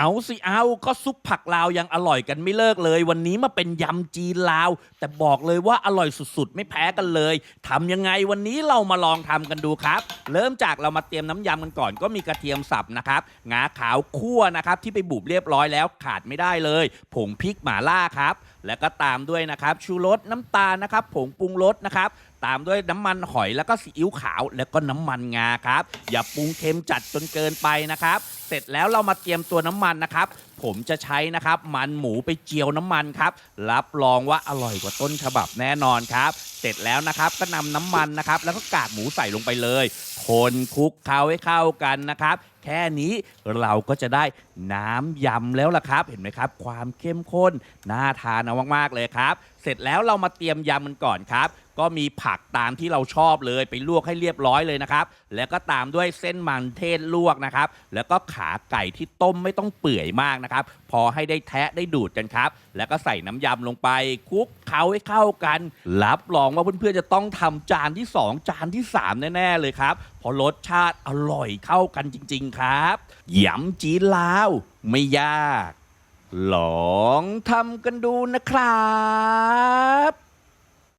เอาสิเอาก็ซุปผักลาวยังอร่อยกันไม่เลิกเลย วันนี้มาเป็นยำจีนลาว แต่บอกเลยว่าอร่อยสุดๆ ไม่แพ้กันเลยทำยังไงวันนี้เรามาลองทำกันดูครับ เริ่มจากเรามาเตรียมน้ำยำกันก่อน ก็มีกระเทียมสับนะครับงาขาวคั่วนะครับที่ไปบุบเรียบร้อยแล้วขาดไม่ได้เลยผงพริกหม่าล่าครับ แล้วก็ตามด้วยนะครับชูรสน้ำตาลนะครับผงปรุงรสนะครับตามด้วยน้ำมันหอยแล้วก็ซีอิ๊วขาว แล้วก็น้ำมันงาครับ อย่าปรุงเค็มจัดจนเกินไปนะครับ เสร็จแล้วเรามาเตรียมตัวน้ำมันนะครับ ผมจะใช้นะครับ มันหมูไปเจียวน้ำมันครับ รับรองว่าอร่อยกว่าต้นฉบับแน่นอนครับ เสร็จแล้วนะครับก็นำน้ำมันนะครับ แล้วก็กากหมูใส่ลงไปเลย คนคลุกเคล้าให้เข้ากันนะครับแค่นี้เราก็จะได้น้ำยำแล้วล่ะครับ เห็นไหมครับ ความเข้มข้นน่าทานเอามากๆเลยครับ เสร็จแล้วเรามาเตรียมยำมันก่อนครับ ก็มีผักตามที่เราชอบเลยไปลวกให้เรียบร้อยเลยนะครับ แล้วก็ตามด้วยเส้นมันเทศลวกนะครับ แล้วก็ขาไก่ที่ต้มไม่ต้องเปื่อยมากนะครับ พอให้ได้แทะได้ดูดกันครับ แล้วก็ใส่น้ำยำลงไปคลุกเขาให้เข้ากัน รับรองว่าเพื่อนๆจะต้องทำจานที่ 2 จานที่ 3 แน่ๆเลยครับเพราะรสชาติอร่อยเข้ากันจริง ๆครับยำจีนลาว ไม่ยาก ลองทำกันดูนะครับ